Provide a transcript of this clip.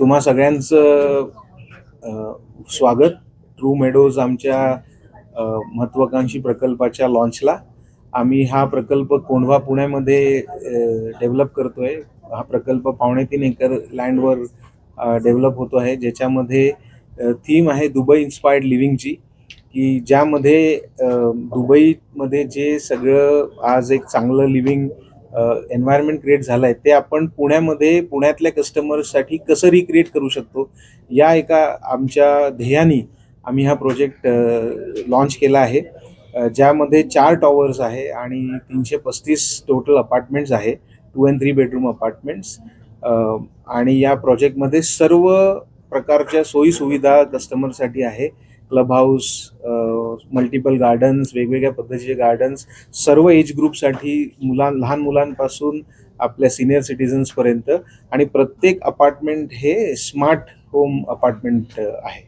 तुम्हा सगळ्यांचं स्वागत. ट्रू मेडोज आमच्या महत्वाकांक्षी प्रकल्पाच्या लॉन्चला आम्ही हा प्रकल्प कोंढवा पुण्यामध्ये डेव्हलप करतोय. हा प्रकल्प पावणे तीन एकर लँडवर डेव्हलप होतो आहे. ज्याच्यामध्ये थीम आहे दुबई इन्स्पायर्ड लिव्हिंगची की ज्यामध्ये दुबईमध्ये जे सगळं आज एक चांगलं लिव्हिंग एन्व्हायरमेंट क्रिएट झालं आहे ते आपण पुण्यामध्ये पुण्यातल्या कस्टमर्ससाठी कसं रिक्रिएट करू शकतो? या एका आमच्या ध्येयाने आम्ही हा प्रोजेक्ट लॉन्च केला आहे. ज्यामध्ये चार टॉवर्स आहे आणि तीनशे पस्तीस टोटल अपार्टमेंट्स आहे two and three bedroom apartments आणि या प्रोजेक्टमध्ये सर्व प्रकारच्या सोयीसुविधा कस्टमरसाठी आहे. क्लब हाऊस मल्टिपल गार्डन्स वेगवेगळ्या पद्धतीचे गार्डन्स सर्व एज ग्रुपसाठी मुलां लहान मुलांपासून आपल्या सिनियर सिटीजन्सपर्यंत आणि प्रत्येक अपार्टमेंट हे स्मार्ट होम अपार्टमेंट आहे.